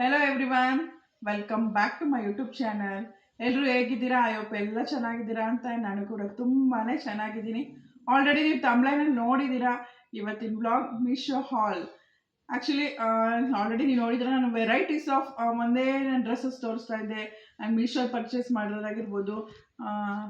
Hello everyone welcome back to my YouTube channel ಎಲ್ಲರೂ ಹೇಗಿದ್ದೀರಾ? ಅಯ್ಯಪ್ಪ ಎಲ್ಲ ಚೆನ್ನಾಗಿದ್ದೀರಾ ಅಂತ ನಾನು ಕೂಡ ತುಂಬಾ ಚೆನ್ನಾಗಿದ್ದೀನಿ. ಆಲ್ರೆಡಿ ನೀವು ತಮಿಳಲ್ಲಿ ನೋಡಿದ್ದೀರಾ? ಇವತ್ತಿನ blog Meesho haul actually already ನೀವು ನೋಡಿದ್ರೆ ನಾನು ವೆರೈಟೀಸ್ ಆಫ್ ಒಂದೇ ನಾನು ಡ್ರೆಸ್ಸಸ್ ತೋರಿಸ್ತಾ ಇದ್ದೆ. ಆ್ಯಂಡ್ ಮೀಶೋ ಪರ್ಚೇಸ್ ಮಾಡೋದಾಗಿರ್ಬೋದು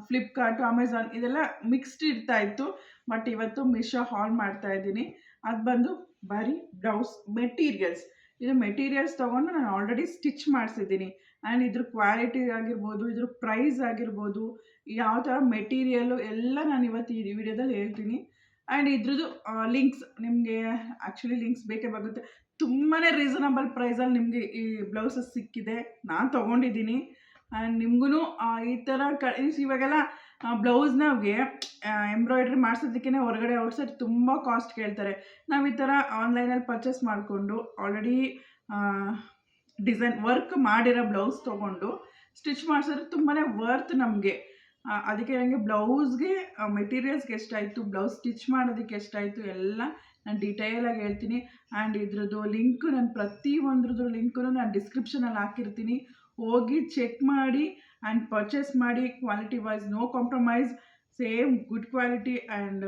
ಫ್ಲಿಪ್ಕಾರ್ಟು ಅಮೆಝಾನ್ ಇದೆಲ್ಲ ಮಿಕ್ಸ್ಡ್ ಇರ್ತಾ ಇತ್ತು. ಬಟ್ ಇವತ್ತು ಮೀಶೋ ಹಾಲ್ ಮಾಡ್ತಾ ಇದ್ದೀನಿ. ಅದು ಬಂದು ಬರೀ ಬ್ಲೌಸ್ ಮೆಟೀರಿಯಲ್ಸ್ ಇದು ಮೆಟೀರಿಯಲ್ಸ್ ತೊಗೊಂಡು ನಾನು ಆಲ್ರೆಡಿ ಸ್ಟಿಚ್ ಮಾಡಿಸಿದ್ದೀನಿ. ಆ್ಯಂಡ್ ಇದ್ರ ಕ್ವಾಲಿಟಿ ಆಗಿರ್ಬೋದು, ಇದ್ರ ಪ್ರೈಸ್ ಆಗಿರ್ಬೋದು, ಯಾವ ಥರ ಮೆಟೀರಿಯಲ್ಲು ಎಲ್ಲ ನಾನು ಇವತ್ತು ಈ ವಿಡಿಯೋದಲ್ಲಿ ಹೇಳ್ತೀನಿ. ಆ್ಯಂಡ್ ಇದ್ರದ್ದು ಲಿಂಕ್ಸ್ ನಿಮಗೆ ಆ್ಯಕ್ಚುಲಿ ಲಿಂಕ್ಸ್ ಬೇಕೇ ಬರುತ್ತೆ. ತುಂಬಾ ರೀಸನಬಲ್ ಪ್ರೈಸಲ್ಲಿ ನಿಮಗೆ ಈ ಬ್ಲೌಸಸ್ ಸಿಕ್ಕಿದೆ. ನಾನು ತೊಗೊಂಡಿದ್ದೀನಿ. ಆ್ಯಂಡ್ ನಿಮಗೂ ಈ ಥರ ಕ ಇವಾಗೆಲ್ಲ ಬ್ಲೌಸ್ನಾಗೆ ಎಂಬ್ರಾಯ್ಡ್ರಿ ಮಾಡಿಸೋದಕ್ಕೆ ಹೊರಗಡೆ ಔಟ್ಸೈಡ್ ತುಂಬ ಕಾಸ್ಟ್ ಕೇಳ್ತಾರೆ. ನಾವು ಈ ಥರ ಆನ್ಲೈನಲ್ಲಿ ಪರ್ಚೇಸ್ ಮಾಡಿಕೊಂಡು ಆಲ್ರೆಡಿ ಡಿಸೈನ್ ವರ್ಕ್ ಮಾಡಿರೋ ಬ್ಲೌಸ್ ತೊಗೊಂಡು ಸ್ಟಿಚ್ ಮಾಡಿಸಿದ್ರೆ ತುಂಬಾ ವರ್ತ್ ನಮಗೆ. ಅದಕ್ಕೆ ನನಗೆ ಬ್ಲೌಸ್ಗೆ ಮೆಟೀರಿಯಲ್ಸ್ಗೆ ಎಷ್ಟಾಯಿತು ಬ್ಲೌಸ್ ಸ್ಟಿಚ್ ಮಾಡೋದಕ್ಕೆ ಎಷ್ಟಾಯಿತು ಎಲ್ಲ ನಾನು ಡಿಟೇಲಾಗಿ ಹೇಳ್ತೀನಿ. ಆ್ಯಂಡ್ ಇದ್ರದ್ದು ಲಿಂಕ್ ನಾನು ಪ್ರತಿ ಒಂದ್ರದ್ದು ಲಿಂಕು ನಾನು ಡಿಸ್ಕ್ರಿಪ್ಷನಲ್ಲಿ ಹಾಕಿರ್ತೀನಿ. ಹೋಗಿ ಚೆಕ್ ಮಾಡಿ ಆ್ಯಂಡ್ ಪರ್ಚೇಸ್ ಮಾಡಿ. Quality wise no compromise same good quality and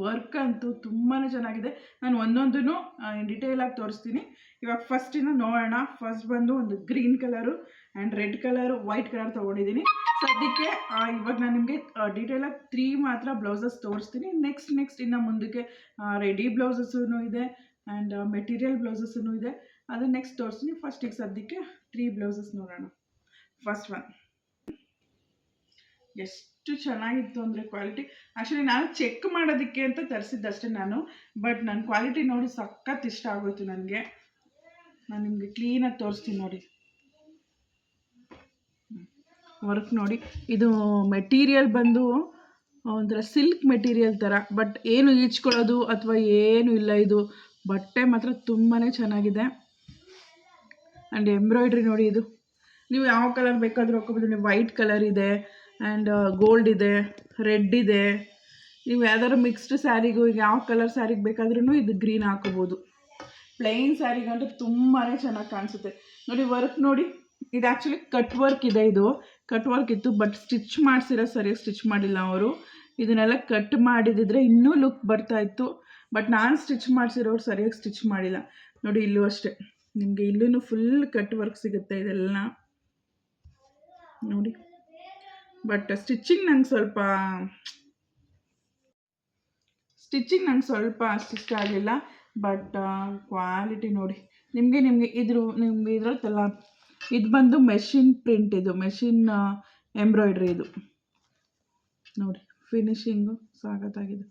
work ಅಂತೂ ತುಂಬಾ ಚೆನ್ನಾಗಿದೆ. ನಾನು ಒಂದೊಂದೂ ಡಿಟೇಲಾಗಿ ತೋರಿಸ್ತೀನಿ. ಇವಾಗ ಫಸ್ಟಿಂದ ನೋಡೋಣ. ಫಸ್ಟ್ ಬಂದು ಒಂದು green colour and red colour, white colour ತೊಗೊಂಡಿದ್ದೀನಿ. ಸದ್ಯಕ್ಕೆ ಇವಾಗ ನಾನು ನಿಮಗೆ ಡೀಟೇಲಾಗಿ ತ್ರೀ ಮಾತ್ರ ಬ್ಲೌಸಸ್ ತೋರಿಸ್ತೀನಿ. ನೆಕ್ಸ್ಟ್ ನೆಕ್ಸ್ಟ್ ಇನ್ನು ಮುಂದಕ್ಕೆ ರೆಡಿ ಬ್ಲೌಸಸ್ಸೂ ಇದೆ ಆ್ಯಂಡ್ ಮೆಟೀರಿಯಲ್ ಬ್ಲೌಸಸ್ಸೂ ಇದೆ. ಅದು ನೆಕ್ಸ್ಟ್ ತೋರಿಸ್ತೀನಿ. ಫಸ್ಟಿಗೆ ಸದ್ಯಕ್ಕೆ ತ್ರೀ ಬ್ಲೌಸಸ್ ನೋಡೋಣ. ಫಸ್ಟ್ ಒನ್ ಎಷ್ಟು ಚೆನ್ನಾಗಿತ್ತು ಅಂದರೆ ಕ್ವಾಲಿಟಿ ಆ್ಯಕ್ಚುಲಿ ನಾನು ಚೆಕ್ ಮಾಡೋದಕ್ಕೆ ಅಂತ ತರಿಸಿದ್ದಷ್ಟೇ ನಾನು ಬಟ್ ನನ್ನ ಕ್ವಾಲಿಟಿ ನೋಡಿ ಸಖತ್ ಇಷ್ಟ ಆಗೋಯ್ತು ನನಗೆ. ನಾನು ನಿಮಗೆ ಕ್ಲೀನಾಗಿ ತೋರಿಸ್ತೀನಿ ನೋಡಿ. ವರ್ಕ್ ನೋಡಿ. ಇದು ಮೆಟೀರಿಯಲ್ ಬಂದು ಒಂಥರ ಸಿಲ್ಕ್ ಮೆಟೀರಿಯಲ್ ಥರ ಬಟ್ ಏನು ಈಚ್ಕೊಳ್ಳೋದು ಅಥವಾ ಏನು ಇಲ್ಲ ಇದು, ಬಟ್ಟೆ ಮಾತ್ರ ತುಂಬಾ ಚೆನ್ನಾಗಿದೆ. ಆ್ಯಂಡ್ ಎಂಬ್ರಾಯ್ಡ್ರಿ ನೋಡಿ ಇದು. ನೀವು ಯಾವ ಕಲರ್ ಬೇಕಾದರೂ ಹಾಕೋಬೋದು ವೈಟ್ ಕಲರ್ ಇದೆ ಆ್ಯಂಡ್ ಗೋಲ್ಡ್ ಇದೆ ರೆಡ್ ಇದೆ. ನೀವು ಯಾವ್ದಾದ್ರು ಮಿಕ್ಸ್ಡ್ ಸ್ಯಾರಿಗೂ, ಈಗ ಯಾವ ಕಲರ್ ಸ್ಯಾರಿಗೆ ಬೇಕಾದ್ರೂ ಇದು ಗ್ರೀನ್ ಹಾಕೋಬೋದು ಪ್ಲೈನ್ ಸ್ಯಾರಿಗಂತೂ ತುಂಬಾ ಚೆನ್ನಾಗಿ ಕಾಣಿಸುತ್ತೆ. ನೋಡಿ ವರ್ಕ್ ನೋಡಿ, ಇದು ಆ್ಯಕ್ಚುಲಿ ಕಟ್ ವರ್ಕ್ ಇದೆ ಇದು. ಕಟ್ ವರ್ಕ್ ಇತ್ತು ಬಟ್ ಸ್ಟಿಚ್ ಮಾಡಿಸಿರೋ ಸರಿಯಾಗಿ ಸ್ಟಿಚ್ ಮಾಡಿಲ್ಲ ಅವರು. ಇದನ್ನೆಲ್ಲ ಕಟ್ ಮಾಡಿದಿದ್ರೆ ಇನ್ನೂ ಲುಕ್ ಬರ್ತಾ ಇತ್ತು. ಬಟ್ ನಾನು ಸ್ಟಿಚ್ ಮಾಡಿಸಿರೋರು ಸರಿಯಾಗಿ ಸ್ಟಿಚ್ ಮಾಡಿಲ್ಲ. ನೋಡಿ, ಇಲ್ಲೂ ಅಷ್ಟೇ. ನಿಮಗೆ ಇಲ್ಲೂ ಫುಲ್ ಕಟ್ ವರ್ಕ್ ಸಿಗುತ್ತೆ ಇದೆಲ್ಲ. ನೋಡಿ. ಬಟ್ ಸ್ಟಿಚಿಂಗ್ ನಂಗೆ ಸ್ವಲ್ಪ ಸ್ಟಿಚಿಂಗ್ ನಂಗೆ ಸ್ವಲ್ಪ ಅಷ್ಟಿಷ್ಟ ಆಗಲಿಲ್ಲ ಬಟ್ ಕ್ವಾಲಿಟಿ ನೋಡಿ. ನಿಮಗೆ ನಿಮಗೆ ಇದ್ರ, ನಿಮ್ಗೆ ಇದ್ರಲ್ಲ ಇದು ಬಂದು ಮೆಷಿನ್ ಪ್ರಿಂಟ್ ಇದು ಮೆಷಿನ್ ಎಂಬ್ರಾಯ್ಡ್ರಿ ಇದು. ನೋಡಿ ಫಿನಿಶಿಂಗು ಸಾಗತ್ತಾಗಿದೆ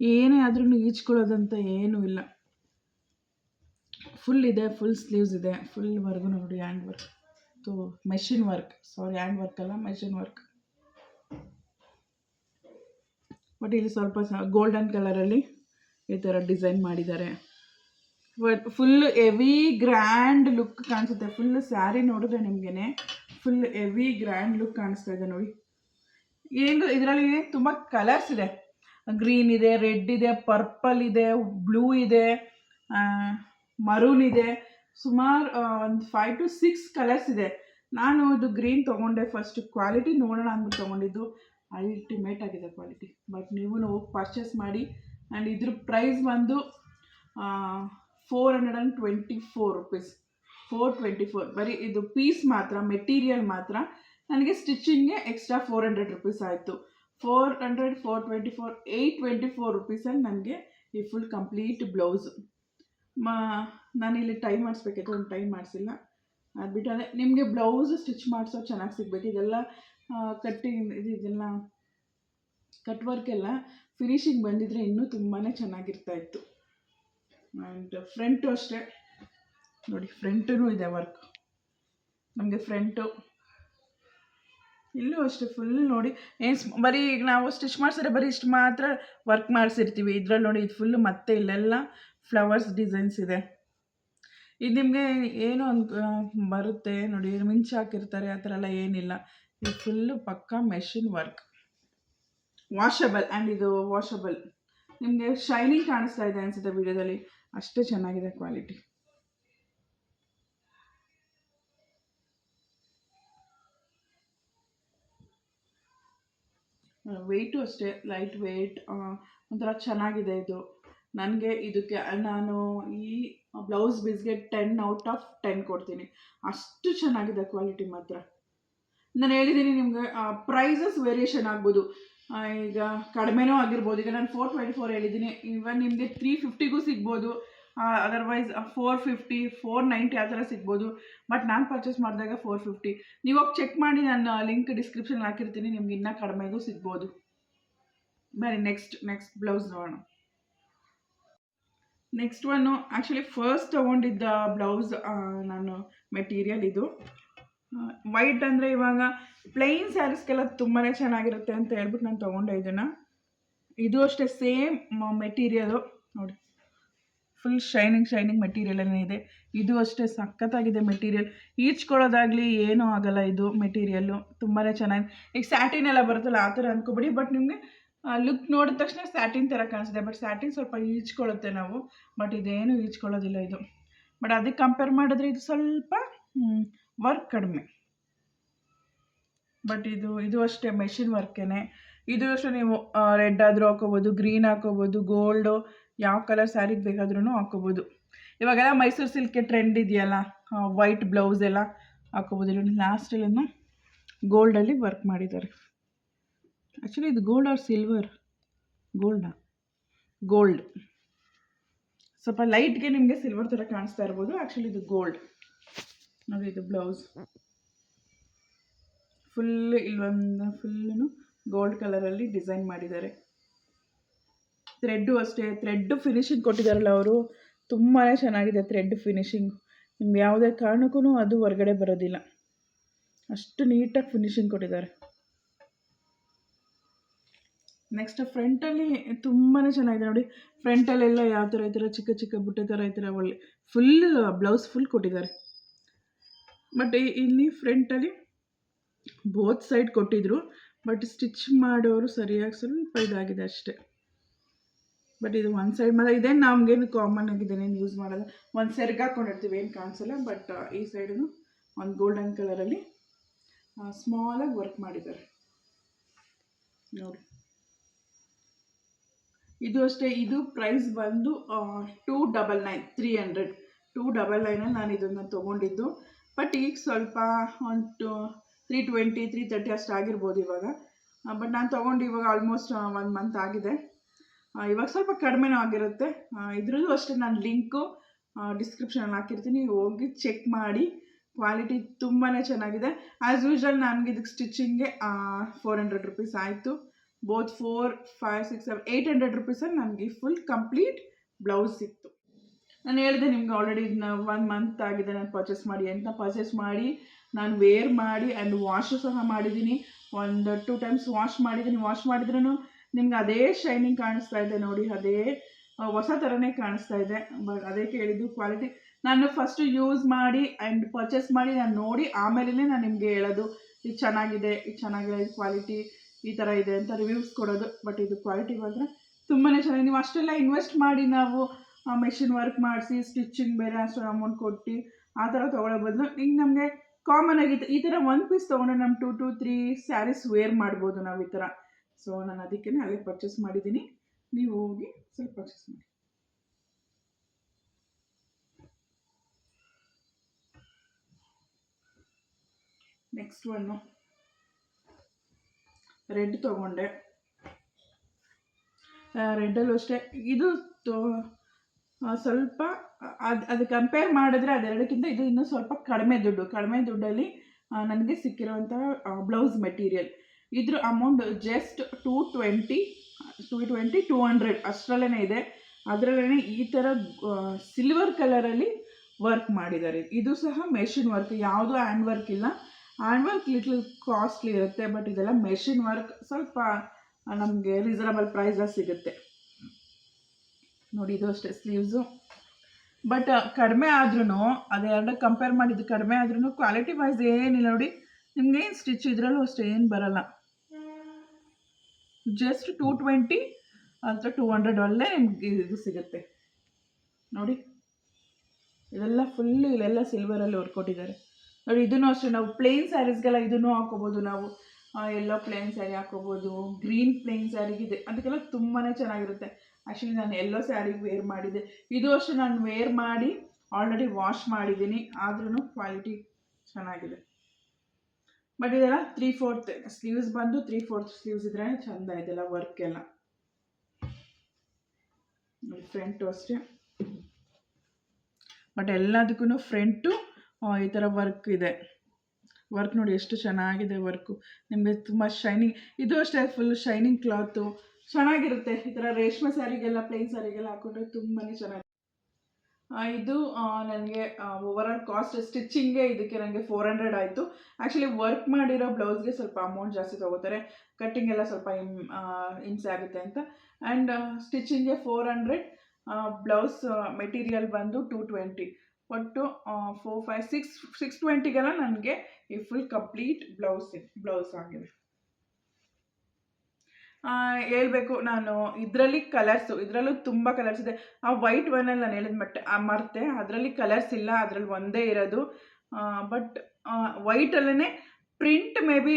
ಏನೇ ಆದ್ರೂ ಈಚ್ಕೊಳ್ಳೋದಂತ ಏನೂ ಇಲ್ಲ. ಫುಲ್ ಇದೆ ಫುಲ್ ಸ್ಲೀವ್ಸ್ ಇದೆ ಫುಲ್ ವರ್ಗು ನೋಡಿ ಹ್ಯಾಂಡ್ ವರ್ಕ್ ತೋ machine work, sorry, hand work ಅಲ್ಲ, ಮೆಷಿನ್ ವರ್ಕ್. ಬಟ್ ಇಲ್ಲಿ ಸ್ವಲ್ಪ ಗೋಲ್ಡನ್ ಕಲರಲ್ಲಿ ಈ ಥರ ಡಿಸೈನ್ ಮಾಡಿದ್ದಾರೆ. ಫುಲ್ ಹೆವಿ ಗ್ರ್ಯಾಂಡ್ ಲುಕ್ ಕಾಣಿಸುತ್ತೆ. ಫುಲ್ ಸ್ಯಾರಿ ನೋಡಿದ್ರೆ ನಿಮಗೇನೆ ಫುಲ್ ಹೆವಿ ಗ್ರ್ಯಾಂಡ್ ಲುಕ್ ಕಾಣಿಸ್ತಾ ಇದೆ ನೋಡಿ. ಏನು ಇದರಲ್ಲಿ ತುಂಬ ಕಲರ್ಸ್ ಇದೆ. ಗ್ರೀನ್ ಇದೆ ರೆಡ್ ಇದೆ ಪರ್ಪಲ್ ಇದೆ ಬ್ಲೂ ಇದೆ ಮರೂನ್ ಇದೆ. ಸುಮಾರು ಒಂದು ಫೈವ್ ಟು ಸಿಕ್ಸ್ ಕಲರ್ಸ್ ಇದೆ. ನಾನು ಇದು ಗ್ರೀನ್ ತೊಗೊಂಡೆ ಫಸ್ಟ್ ಕ್ವಾಲಿಟಿ ನೋಡೋಣ ಅಂದ್ಬಿಟ್ಟು ತೊಗೊಂಡಿದ್ದು. ಅಲ್ಟಿಮೇಟ್ ಆಗಿದೆ ಕ್ವಾಲಿಟಿ ಬಟ್ ನೀವು ಹೋಗಿ ಪರ್ಚೇಸ್ ಮಾಡಿ. ಆ್ಯಂಡ್ ಇದ್ರ ಪ್ರೈಸ್ ಬಂದು four hundred and twenty four rupees four twenty four ಬರೀ ಇದು ಪೀಸ್ ಮಾತ್ರ ಮೆಟೀರಿಯಲ್ ಮಾತ್ರ. ನನಗೆ ಸ್ಟಿಚಿಂಗ್ಗೆ ಎಕ್ಸ್ಟ್ರಾ ಫೋರ್ ಹಂಡ್ರೆಡ್ ರುಪೀಸ್ ಆಯಿತು. Four hundred four twenty four eight twenty four ರುಪೀಸಲ್ಲಿ ನನಗೆ ಈ ಫುಲ್ ಕಂಪ್ಲೀಟ್ ಬ್ಲೌಸು ಮಾ, ನಾನಿಲ್ಲಿ ಟೈ ಮಾಡಿಸ್ಬೇಕಿತ್ತು ಒಂದು ಟೈ ಮಾಡಿಸಿಲ್ಲ. ಅದು ಬಿಟ್ಟರೆ ನಿಮಗೆ ಬ್ಲೌಸ್ ಸ್ಟಿಚ್ ಮಾಡಿಸೋ ಚೆನ್ನಾಗಿ ಸಿಗಬೇಕು. ಇದೆಲ್ಲ ಕಟ್ಟಿಂಗ್ ಇದು ಇದೆಲ್ಲ ಕಟ್ ವರ್ಕ್ ಎಲ್ಲ ಫಿನಿಶಿಂಗ್ ಬಂದಿದ್ರೆ ಇನ್ನೂ ತುಂಬಾ ಚೆನ್ನಾಗಿರ್ತಾ ಇತ್ತು. ಆ್ಯಂಡ್ ಫ್ರಂಟು ಅಷ್ಟೇ. ನೋಡಿ ಫ್ರಂಟೂ ಇದೆ ವರ್ಕ್ ನಮಗೆ ಫ್ರಂಟು ಇಲ್ಲೂ ಅಷ್ಟೇ ಫುಲ್ ನೋಡಿ. ಏನು ಬರೀ ಈಗ ನಾವು ಸ್ಟಿಚ್ ಮಾಡಿಸಿದ್ರೆ ಬರೀ ಇಷ್ಟು ಮಾತ್ರ ವರ್ಕ್ ಮಾಡಿಸಿರ್ತೀವಿ. ಇದ್ರಲ್ಲಿ ನೋಡಿ, ಇದು ಫುಲ್ಲು ಮತ್ತೆ ಇಲ್ಲೆಲ್ಲ ಫ್ಲವರ್ಸ್ ಡಿಸೈನ್ಸ್ ಇದೆ. ಇದು ನಿಮಗೆ ಏನು ಅನ್ ಬರುತ್ತೆ ನೋಡಿ, ಮಿಂಚ್ ಹಾಕಿರ್ತಾರೆ, ಆ ಥರ ಎಲ್ಲ ಏನಿಲ್ಲ. ಇದು ಫುಲ್ಲು ಪಕ್ಕಾ ಮೆಷಿನ್ ವರ್ಕ್ ವಾಷಬಲ್ ಆ್ಯಂಡ್ ಇದು ವಾಷಬಲ್ ನಿಮಗೆ ಶೈನಿಂಗ್ ಕಾಣಿಸ್ತಾ ಇದೆ ಅನಿಸುತ್ತೆ ವಿಡಿಯೋದಲ್ಲಿ. ಅಷ್ಟೇ ಚೆನ್ನಾಗಿದೆ ಕ್ವಾಲಿಟಿ ವೆಯ್ಟು ಅಷ್ಟೇ ಲೈಟ್ ವೆಯ್ಟ್ ಒಂಥರ ಚೆನ್ನಾಗಿದೆ ಇದು. ನನಗೆ ಇದಕ್ಕೆ ನಾನು ಈ ಬ್ಲೌಸ್ ಪೀಸ್ಗೆ ಟೆನ್ ಔಟ್ ಆಫ್ ಟೆನ್ ಕೊಡ್ತೀನಿ. ಅಷ್ಟು ಚೆನ್ನಾಗಿದೆ ಕ್ವಾಲಿಟಿ ಮಾತ್ರ. ನಾನು ಹೇಳಿದ್ದೀನಿ ನಿಮಗೆ ಪ್ರೈಸಸ್ ವೇರಿಯೇಷನ್ ಆಗ್ಬೋದು. ಈಗ ಕಡಿಮೆನೂ ಆಗಿರ್ಬೋದು. ಈಗ ನಾನು ಫೋರ್ ಟ್ವೆಂಟಿ ಫೋರ್ ಹೇಳಿದ್ದೀನಿ ಇವನ್ ನಿಮಗೆ ತ್ರೀ ಫಿಫ್ಟಿಗೂ ಸಿಗ್ಬೋದು. Otherwise four fifty four ninety ಆ ಥರ ಸಿಗ್ಬೋದು. ಬಟ್ ನಾನು ಪರ್ಚೇಸ್ ಮಾಡಿದಾಗ ಫೋರ್ ಫಿಫ್ಟಿ ನೀವು ಹೋಗಿ ಚೆಕ್ ಮಾಡಿ ನಾನು ಲಿಂಕ್ ಡಿಸ್ಕ್ರಿಪ್ಷನ್ ಹಾಕಿರ್ತೀನಿ. ನಿಮ್ಗೆ ಇನ್ನೂ ಕಡಿಮೆಗೂ ಸಿಗ್ಬೋದು. ಬನ್ನಿ ನೆಕ್ಸ್ಟ್ ನೆಕ್ಸ್ಟ್ ಬ್ಲೌಸ್ ನೋಡೋಣ. ನೆಕ್ಸ್ಟ್ ಒನ್ನು ಆ್ಯಕ್ಚುಲಿ ಫಸ್ಟ್ ತೊಗೊಂಡಿದ್ದ ಬ್ಲೌಸ್ ನಾನು ಮೆಟೀರಿಯಲ್ ಇದು. ವೈಟ್ ಅಂದರೆ ಇವಾಗ ಪ್ಲೈನ್ ಸ್ಯಾರೀಸ್ಗೆಲ್ಲ ತುಂಬಾ ಚೆನ್ನಾಗಿರುತ್ತೆ ಅಂತ ಹೇಳ್ಬಿಟ್ಟು ನಾನು ತೊಗೊಂಡೆ ಇದನ್ನು. ಇದು ಅಷ್ಟೇ ಸೇಮ್ ಮೆಟೀರಿಯಲು ನೋಡಿ. ಫುಲ್ ಶೈನಿಂಗ್ ಶೈನಿಂಗ್ ಮೆಟೀರಿಯಲ್ ಇದೆ. ಇದು ಅಷ್ಟೇ ಸಖತ್ತಾಗಿದೆ ಮೆಟೀರಿಯಲ್ ಈಚ್ಕೊಳ್ಳೋದಾಗಲಿ ಏನೂ ಆಗಲ್ಲ ಇದು ಮೆಟೀರಿಯಲ್ಲು ತುಂಬಾ ಚೆನ್ನಾಗಿದೆ ಈಗ ಸ್ಯಾಟಿನ್ ಎಲ್ಲ ಬರುತ್ತಲ್ಲ ಆ ಥರ ಅಂದ್ಕೊಬಿಡಿ ಬಟ್ ನಿಮಗೆ ಲುಕ್ ನೋಡಿದ ತಕ್ಷಣ ಸ್ಯಾಟಿನ್ ಥರ ಕಾಣಿಸಿದೆ ಬಟ್ ಸ್ಯಾಟಿನ್ ಸ್ವಲ್ಪ ಈಜ್ಕೊಳ್ಳುತ್ತೆ ನಾವು ಬಟ್ ಇದೇನು ಈಜ್ಕೊಳ್ಳೋದಿಲ್ಲ ಇದು. ಬಟ್ ಅದಕ್ಕೆ ಕಂಪೇರ್ ಮಾಡಿದ್ರೆ ಇದು ಸ್ವಲ್ಪ ವರ್ಕ್ ಕಡಿಮೆ. ಬಟ್ ಇದು ಇದು ಅಷ್ಟೇ ಮೆಷಿನ್ ವರ್ಕೇನೆ ಇದು ಅಷ್ಟೇ ನೀವು ರೆಡ್ ಆದರೂ ಹಾಕೋಬೋದು ಗ್ರೀನ್ ಹಾಕೋಬೋದು ಗೋಲ್ಡು ಯಾವ ಕಲರ್ ಸ್ಯಾರಿಗೆ ಬೇಕಾದ್ರೂ ಹಾಕೋಬೋದು. ಇವಾಗೆಲ್ಲ ಮೈಸೂರು ಸಿಲ್ಕ್ಗೆ ಟ್ರೆಂಡ್ ಇದೆಯಲ್ಲ ವೈಟ್ ಬ್ಲೌಸ್ ಎಲ್ಲ ಹಾಕೋಬೋದು ಲಾಸ್ಟಲ್ಲೂ ಗೋಲ್ಡಲ್ಲಿ ವರ್ಕ್ ಮಾಡಿದ್ದಾರೆ. ಆ್ಯಕ್ಚುಲಿ ಇದು ಗೋಲ್ಡ್ ಆರ್ ಸಿಲ್ವರ್ ಗೋಲ್ಡಾ ಗೋಲ್ಡ್ ಸ್ವಲ್ಪ ಲೈಟ್ಗೆ ನಿಮಗೆ ಸಿಲ್ವರ್ ಥರ ಕಾಣಿಸ್ತಾ ಇರ್ಬೋದು. ಆ್ಯಕ್ಚುಲಿ ಇದು ಗೋಲ್ಡ್ ನೋಡಿ, ಇದು ಬ್ಲೌಸ್ ಫುಲ್ ಇಲ್ಲೊಂದು ಫುಲ್ಲು ಗೋಲ್ಡ್ ಕಲರಲ್ಲಿ ಡಿಸೈನ್ ಮಾಡಿದ್ದಾರೆ. ಥ್ರೆಡ್ಡು ಅಷ್ಟೇ. ಥ್ರೆಡ್ ಫಿನಿಶಿಂಗ್ ಕೊಟ್ಟಿದ್ದಾರಲ್ಲ ಅವರು. ತುಂಬಾ ಚೆನ್ನಾಗಿದೆ ಥ್ರೆಡ್ ಫಿನಿಶಿಂಗ್ ನಿಮ್ಗೆ ಯಾವುದೇ ಕಾರಣಕ್ಕೂ ಅದು ಹೊರಗಡೆ ಬರೋದಿಲ್ಲ. ಅಷ್ಟು ನೀಟಾಗಿ ಫಿನಿಶಿಂಗ್ ಕೊಟ್ಟಿದ್ದಾರೆ. ನೆಕ್ಸ್ಟ್ ಫ್ರಂಟಲ್ಲಿ ತುಂಬಾ ಚೆನ್ನಾಗಿದೆ ನೋಡಿ. ಫ್ರಂಟಲ್ಲೆಲ್ಲ ಯಾವ ಥರ ಈ ಚಿಕ್ಕ ಚಿಕ್ಕ ಬುಟ್ಟೆ ಥರ ಈ ಒಳ್ಳೆ. ಫುಲ್ ಬ್ಲೌಸ್ ಫುಲ್ ಕೊಟ್ಟಿದ್ದಾರೆ. ಬಟ್ ಇಲ್ಲಿ ಫ್ರಂಟಲ್ಲಿ ಬೋತ್ ಸೈಡ್ ಕೊಟ್ಟಿದ್ರು. ಬಟ್ ಸ್ಟಿಚ್ ಮಾಡೋರು ಸರಿಯಾಗಿ ಸ್ವಲ್ಪ ಇದಾಗಿದೆ ಅಷ್ಟೇ. ಬಟ್ ಇದು ಒಂದು ಸೈಡ್ ಮಾತ್ರ. ಇದೇನು ನಮಗೇನು ಕಾಮನ್ ಆಗಿದೆ ಯೂಸ್ ಮಾಡೋಲ್ಲ ಒಂದು ಸೆರ್ಗೆ ಹಾಕ್ಕೊಂಡಿರ್ತೀವಿ ಏನು ಕಾಣಿಸಲ್ಲ. ಬಟ್ ಈ ಸೈಡೂ ಒಂದು ಗೋಲ್ಡನ್ ಕಲರಲ್ಲಿ ಸ್ಮಾಲಾಗಿ ವರ್ಕ್ ಮಾಡಿದ್ದಾರೆ. ನೋಡಿ. ಇದು ಅಷ್ಟೇ, ಇದು ಪ್ರೈಸ್ ಬಂದು two double nine three hundred two double ನೈನಲ್ಲಿ ನಾನು ಇದನ್ನು ತೊಗೊಂಡಿದ್ದು. ಬಟ್ ಈಗ ಸ್ವಲ್ಪ ಒಂದು ತ್ರೀ ಟ್ವೆಂಟಿ ತ್ರೀ ತರ್ಟಿ ಅಷ್ಟು ಆಗಿರ್ಬೋದು ಇವಾಗ. ಬಟ್ ನಾನು ತೊಗೊಂಡು ಇವಾಗ ಆಲ್ಮೋಸ್ಟ್ ಒನ್ ಮಂತ್ ಆಗಿದೆ. ಇವಾಗ ಸ್ವಲ್ಪ ಕಡಿಮೆನೂ ಆಗಿರುತ್ತೆ. ಇದ್ರದ್ದು ಅಷ್ಟೇ ನಾನು ಲಿಂಕು ಡಿಸ್ಕ್ರಿಪ್ಷನಲ್ಲಿ ಹಾಕಿರ್ತೀನಿ. ಹೋಗಿ ಚೆಕ್ ಮಾಡಿ. ಕ್ವಾಲಿಟಿ ತುಂಬಾ ಚೆನ್ನಾಗಿದೆ. ಆ್ಯಸ್ ಯೂಶ್ವಲ್ ನನಗೆ ಇದಕ್ಕೆ ಫೋರ್ ಹಂಡ್ರೆಡ್ ರುಪೀಸ್ ಆಯಿತು. Both four five six seven eight hundred ರುಪೀಸಲ್ಲಿ ನನಗೆ ಫುಲ್ ಕಂಪ್ಲೀಟ್ ಬ್ಲೌಸ್ ಸಿಕ್ತು. ನಾನು ಹೇಳಿದೆ ನಿಮ್ಗೆ ಆಲ್ರೆಡಿ ಒನ್ ಮಂತ್ ಆಗಿದೆ, ನಾನು ಪರ್ಚೇಸ್ ಮಾಡಿ ಅಂತ. ಪರ್ಚೇಸ್ ಮಾಡಿ, ನಾನು ವೇರ್ ಮಾಡಿ ಆ್ಯಂಡ್ ವಾಶು ಸಹ ಮಾಡಿದ್ದೀನಿ ಒಂದು ಟೂ ಟೈಮ್ಸ್ ವಾಶ್ ಮಾಡಿದ್ದೀನಿ ವಾಶ್ ಮಾಡಿದ್ರೂ ನಿಮ್ಗೆ ಅದೇ ಶೈನಿಂಗ್ ಕಾಣಿಸ್ತಾ ಇದೆ ನೋಡಿ, ಅದೇ ಹೊಸ ಥರನೇ ಕಾಣಿಸ್ತಾ ಇದೆ. ಬಟ್ ಅದೇ ಕೇಳಿದ್ದು ಕ್ವಾಲಿಟಿ ನಾನು ಫಸ್ಟು ಯೂಸ್ ಮಾಡಿ ಆ್ಯಂಡ್ ಪರ್ಚೇಸ್ ಮಾಡಿ, ನಾನು ನೋಡಿ ಆಮೇಲೆ ನಾನು ನಿಮಗೆ ಹೇಳೋದು, ಇದು ಚೆನ್ನಾಗಿದೆ ಇದು ಚೆನ್ನಾಗಿದೆ ಇದು ಕ್ವಾಲಿಟಿ ಈ ಥರ ಇದೆ ಅಂತ ರಿವ್ಯೂಸ್ ಕೊಡೋದು. ಬಟ್ ಇದು ಕ್ವಾಲಿಟಿ ಮಾತ್ರ ತುಂಬಾ ಚೆನ್ನಾಗಿ ನೀವು ಅಷ್ಟೆಲ್ಲ ಇನ್ವೆಸ್ಟ್ ಮಾಡಿ ನಾವು ಮೆಷಿನ್ ವರ್ಕ್ ಮಾಡಿಸಿ ಸ್ಟಿಚಿಂಗ್ ಬೇರೆ ಅಷ್ಟು ಅಮೌಂಟ್ ಕೊಟ್ಟು ಆ ಥರ ತೊಗೊಳ್ಳೋ ಬದಲು ಈಗ ನಮಗೆ ಕಾಮನ್ ಆಗಿತ್ತು. ಈ ಥರ ಒನ್ ಪೀಸ್ ತೊಗೊಂಡ್ರೆ ನಮ್ಮ two to three saris wear ಮಾಡ್ಬೋದು ನಾವು ಈ ಥರ ಸೊ ನಾನು ಅದಕ್ಕೆ ಅಲ್ಲೇ ಪರ್ಚೇಸ್ ಮಾಡಿದ್ದೀನಿ. ನೀವು ಹೋಗಿ ಸ್ವಲ್ಪ ಪರ್ಚೇಸ್ ಮಾಡಿ. ನೆಕ್ಸ್ಟ್ ಒನ್ನು ರೆಡ್ ತೊಗೊಂಡೆ. ರೆಡ್ಡಲ್ಲೂ ಅಷ್ಟೇ. ಇದು ಸ್ವಲ್ಪ ಅದು ಅದು ಕಂಪೇರ್ ಮಾಡಿದ್ರೆ ಅದೆರಡಕ್ಕಿಂತ ಇದು ಇನ್ನೂ ಸ್ವಲ್ಪ ಕಡಿಮೆ ದುಡ್ಡು. ಕಡಿಮೆ ದುಡ್ಡಲ್ಲಿ ನನಗೆ ಸಿಕ್ಕಿರುವಂಥ ಬ್ಲೌಸ್ ಮೆಟೀರಿಯಲ್ ಇದ್ರ amount just two twenty two twenty two hundred ಅಷ್ಟರಲ್ಲೇ ಇದೆ. ಅದರಲ್ಲೇ ಈ ಥರ ಸಿಲ್ವರ್ ಕಲರಲ್ಲಿ ವರ್ಕ್ ಮಾಡಿದ್ದಾರೆ. ಇದು ಸಹ ಮೆಷಿನ್ ವರ್ಕ್ ಯಾವುದೂ ಹ್ಯಾಂಡ್ ವರ್ಕ್ ಇಲ್ಲ. ಹ್ಯಾಂಡ್ ವರ್ಕ್ ಲಿಟ್ಲ್ ಕಾಸ್ಟ್ಲಿ ಇರುತ್ತೆ, ಬಟ್ ಇದೆಲ್ಲ ಮೆಷಿನ್ ವರ್ಕ್. ಸ್ವಲ್ಪ ನಮಗೆ ರೀಸನಬಲ್ ಪ್ರೈಸಲ್ಲಿ ಸಿಗುತ್ತೆ. ನೋಡಿ, ಇದು ಅಷ್ಟೇ ಸ್ಲೀವ್ಸು ಬಟ್ ಕಡಿಮೆ ಆದ್ರೂ ಅದೆರಡು ಕಂಪೇರ್ ಮಾಡಿದ್ದು ಕಡಿಮೆ ಆದ್ರೂ ಕ್ವಾಲಿಟಿ ವೈಸ್ ಏನಿಲ್ಲ ನೋಡಿ ನಿಮ್ಗೇನು ಸ್ಟಿಚ್ ಇದರಲ್ಲೂ ಅಷ್ಟೇ, ಏನು ಬರಲ್ಲ. ಜಸ್ಟ್ ಟೂ ಟ್ವೆಂಟಿ ಅಥವಾ ಟೂ ಹಂಡ್ರೆಡ್ ಅಲ್ಲೇ ನಿಮ್ಗೆ ಇದು ಸಿಗುತ್ತೆ. ನೋಡಿ, ಇದೆಲ್ಲ ಫುಲ್ ಇಲ್ಲೆಲ್ಲ ಸಿಲ್ವರಲ್ಲಿ ಹೊರ್ಕೊಟ್ಟಿದ್ದಾರೆ ನೋಡಿ, ಇದನ್ನು ಅಷ್ಟೇ, ನಾವು ಪ್ಲೇನ್ ಸ್ಯಾರೀಸ್ಗೆಲ್ಲ ಇದನ್ನು ಹಾಕೋಬೋದು ನಾವು. ಎಲ್ಲೋ ಪ್ಲೇನ್ ಸ್ಯಾರಿ ಹಾಕೋಬೋದು ಗ್ರೀನ್ ಪ್ಲೇನ್ ಸ್ಯಾರಿಗಿದೆ ಅದಕ್ಕೆಲ್ಲ ತುಂಬಾ ಚೆನ್ನಾಗಿರುತ್ತೆ. ಆ್ಯಕ್ಚುಲಿ ನಾನು ಎಲ್ಲೋ ಸ್ಯಾರಿಗೆ ವೇರ್ ಮಾಡಿದೆ. ಇದು ಅಷ್ಟೇ, ನಾನು ವೇರ್ ಮಾಡಿ ಆಲ್ರೆಡಿ ವಾಶ್ ಮಾಡಿದ್ದೀನಿ. ಆದ್ರೂ ಕ್ವಾಲಿಟಿ ಚೆನ್ನಾಗಿದೆ. ಬಟ್ ಇದೆಲ್ಲ ತ್ರೀ ಫೋರ್ತ್ ಸ್ಲೀವ್ಸ್ ಬಂದು ತ್ರೀ ಫೋರ್ತ್ ಸ್ಲೀವ್ಸ್ ಇದ್ರೆ ಚೆಂದ ಇದೆಲ್ಲ ವರ್ಕ್ ಎಲ್ಲ. ಫ್ರಂಟು ಅಷ್ಟೇ. ಬಟ್ ಎಲ್ಲದಕ್ಕೂ ಫ್ರಂಟು ಈ ಥರ ವರ್ಕ್ ಇದೆ. ವರ್ಕ್ ನೋಡಿ ಎಷ್ಟು ಚೆನ್ನಾಗಿದೆ ವರ್ಕು ನಿಮಗೆ ತುಂಬ ಶೈನಿಂಗ್ ಇದು ಅಷ್ಟೇ ಫುಲ್ ಶೈನಿಂಗ್ ಕ್ಲಾತು ಚೆನ್ನಾಗಿರುತ್ತೆ. ಈ ಥರ ರೇಷ್ಮೆ ಸ್ಯಾರಿಗೆಲ್ಲ ಪ್ಲೇನ್ ಸ್ಯಾರಿಗೆಲ್ಲ ಹಾಕೊಂಡ್ರೆ ತುಂಬಾ ಚೆನ್ನಾಗಿ ಇದು ನನಗೆ ಓವರ್ ಆಲ್ ಕಾಸ್ಟ್ ಸ್ಟಿಚ್ಚಿಂಗೆ ಇದಕ್ಕೆ ನನಗೆ ಫೋರ್ ಹಂಡ್ರೆಡ್ ಆಯಿತು. ಆ್ಯಕ್ಚುಲಿ ವರ್ಕ್ ಮಾಡಿರೋ ಬ್ಲೌಸ್ಗೆ ಸ್ವಲ್ಪ ಅಮೌಂಟ್ ಜಾಸ್ತಿ ತೊಗೋತಾರೆ. ಕಟ್ಟಿಂಗ್ ಎಲ್ಲ ಸ್ವಲ್ಪ ಇಂ ಹಿಂಸೆ ಆಗುತ್ತೆ ಅಂತ. ಆ್ಯಂಡ್ ಸ್ಟಿಚಿಂಗ್ಗೆ ಫೋರ್ ಹಂಡ್ರೆಡ್ ಬ್ಲೌಸ್ ಮೆಟೀರಿಯಲ್ ಬಂದು ಟೂ ಟ್ವೆಂಟಿ ಒಟ್ಟು ಫೋರ್ ಫೈವ್ ಸಿಕ್ಸ್ ಸಿಕ್ಸ್ ಟ್ವೆಂಟಿಗೆಲ್ಲ ನನಗೆ ಈ ಫುಲ್ ಕಂಪ್ಲೀಟ್ ಬ್ಲೌಸ್ ಬ್ಲೌಸ್ ಆಗಿದೆ ಹೇಳ್ಬೇಕು, ನಾನು ಇದರಲ್ಲಿ ಕಲರ್ಸು ಇದರಲ್ಲೂ ತುಂಬ ಕಲರ್ಸ್ ಇದೆ. ಆ ವೈಟ್ ಒನಲ್ಲಿ ನಾನು ಹೇಳಿದ ಮಟ್ಟ ಮರ್ತೆ, ಅದರಲ್ಲಿ ಕಲರ್ಸ್ ಇಲ್ಲ, ಅದರಲ್ಲಿ ಒಂದೇ ಇರೋದು. ಬಟ್ ವೈಟಲ್ಲೇ ಪ್ರಿಂಟ್ ಮೇ ಬಿ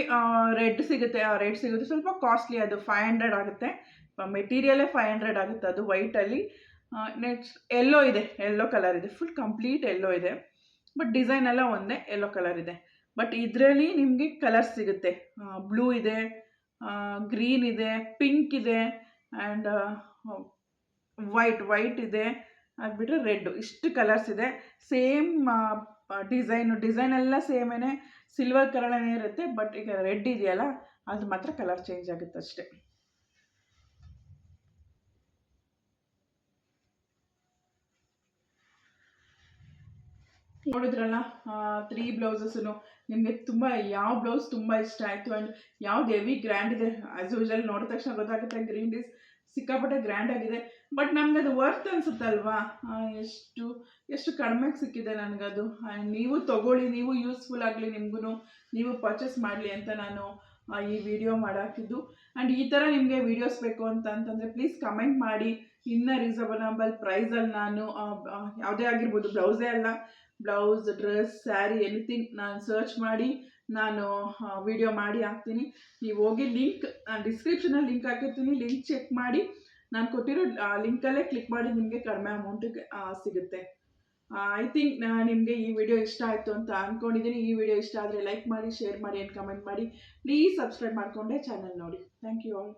ರೆಡ್ ಸಿಗುತ್ತೆ, ಆ ರೆಡ್ ಸಿಗುತ್ತೆ. ಸ್ವಲ್ಪ ಕಾಸ್ಟ್ಲಿ ಅದು ಫೈವ್ ಹಂಡ್ರೆಡ್ ಆಗುತ್ತೆ. ಮೆಟೀರಿಯಲೇ ಫೈವ್ ಹಂಡ್ರೆಡ್ ಆಗುತ್ತೆ, ಅದು ವೈಟಲ್ಲಿ ನೆಕ್ಸ್ಟ್ ಎಲ್ಲೋ ಇದೆ. ಎಲ್ಲೋ ಕಲರ್ ಇದೆ. ಫುಲ್ ಕಂಪ್ಲೀಟ್ ಎಲ್ಲೋ ಇದೆ. ಬಟ್ ಡಿಸೈನ್ ಎಲ್ಲ ಒಂದೇ ಎಲ್ಲೋ ಕಲರ್ ಇದೆ. ಬಟ್ ಇದರಲ್ಲಿ ನಿಮಗೆ ಕಲರ್ಸ್ ಸಿಗುತ್ತೆ. ಬ್ಲೂ ಇದೆ ಗ್ರೀನ್ ಇದೆ ಪಿಂಕ್ ಇದೆ ಆ್ಯಂಡ್ ವೈಟ್ ವೈಟ್ ಇದೆ. ಅದು ರೆಡ್ ಇಷ್ಟು ಕಲರ್ಸ್ ಇದೆ. ಸೇಮ್ ಡಿಸೈನು ಡಿಸೈನ್ ಎಲ್ಲ ಸೇಮೇನೆ ಸಿಲ್ವರ್ ಕಲರ್ನೇ ಇರುತ್ತೆ ಬಟ್ ಈಗ ರೆಡ್ ಇದೆಯಲ್ಲ, ಅದು ಮಾತ್ರ ಕಲರ್ ಚೇಂಜ್ ಆಗುತ್ತೆ ಅಷ್ಟೇ. ನೋಡಿದ್ರಲ್ಲ ತ್ರೀ ಬ್ಲೌಸಸ್ಸು ನಿಮಗೆ ತುಂಬ, ಯಾವ ಬ್ಲೌಸ್ ತುಂಬ ಇಷ್ಟ ಆಯಿತು? ಆ್ಯಂಡ್ ಯಾವ್ದು ಹೆವಿ ಗ್ರ್ಯಾಂಡ್ ಇದೆ? ಆ್ಯಸ್ ಯೂಶಲ್ ನೋಡಿದ ತಕ್ಷಣ ಗೊತ್ತಾಗುತ್ತೆ ಗ್ರೀನ್ ಡೀಸ್ ಸಿಕ್ಕಾಪಟ್ಟೆ ಗ್ರ್ಯಾಂಡ್ ಆಗಿದೆ. ಬಟ್ ನಮ್ಗೆ ಅದು ವರ್ತ್ ಅನ್ಸುತ್ತಲ್ವಾ? ಎಷ್ಟು ಎಷ್ಟು ಕಡಿಮೆಗೆ ಸಿಕ್ಕಿದೆ ನನಗದು. ಆ್ಯಂಡ್ ನೀವು ತಗೊಳ್ಳಿ, ನೀವು ಯೂಸ್ಫುಲ್ ಆಗಲಿ ನಿಮಗೂ ನೀವು ಪರ್ಚೇಸ್ ಮಾಡಲಿ ಅಂತ ನಾನು ಈ ವಿಡಿಯೋ ಮಾಡಾಕಿದ್ದು ಆ್ಯಂಡ್ ಈ ಥರ ನಿಮಗೆ ವಿಡಿಯೋಸ್ ಬೇಕು ಅಂತ ಅಂತಂದರೆ ಪ್ಲೀಸ್ ಕಮೆಂಟ್ ಮಾಡಿ. ಇನ್ನೂ ರೀಸನಬಲ್ ಪ್ರೈಸಲ್ಲಿ ನಾನು ಯಾವುದೇ ಆಗಿರ್ಬೋದು ಬ್ಲೌಸೇ ಅಲ್ಲ. ಬ್ಲೌಸ್ ಡ್ರೆಸ್ ಸ್ಯಾರಿ ಎನಿಥಿಂಗ್ ನಾನು ಸರ್ಚ್ ಮಾಡಿ, ನಾನು ವಿಡಿಯೋ ಮಾಡಿ ಹಾಕ್ತೀನಿ. ನೀವು ಹೋಗಿ ಲಿಂಕ್ ಡಿಸ್ಕ್ರಿಪ್ಷನಲ್ಲಿ ಲಿಂಕ್ ಹಾಕಿರ್ತೀನಿ. ಲಿಂಕ್ ಚೆಕ್ ಮಾಡಿ, ನಾನು ಕೊಟ್ಟಿರೋ ಲಿಂಕಲ್ಲೇ ಕ್ಲಿಕ್ ಮಾಡಿ ನಿಮಗೆ ಕಡಿಮೆ ಅಮೌಂಟಿಗೆ ಸಿಗುತ್ತೆ. ಐ ಥಿಂಕ್ ನಿಮಗೆ ಈ ವಿಡಿಯೋ ಇಷ್ಟ ಆಯಿತು ಅಂತ ಅಂದ್ಕೊಂಡಿದ್ದೀನಿ ಈ ವಿಡಿಯೋ ಇಷ್ಟ ಆದರೆ ಲೈಕ್ ಮಾಡಿ ಶೇರ್ ಮಾಡಿ ಆ್ಯಂಡ್ ಕಮೆಂಟ್ ಮಾಡಿ. ಪ್ಲೀಸ್ ಸಬ್ಸ್ಕ್ರೈಬ್ ಮಾಡಿಕೊಂಡೆ ಚಾನಲ್ ನೋಡಿ. Thank you all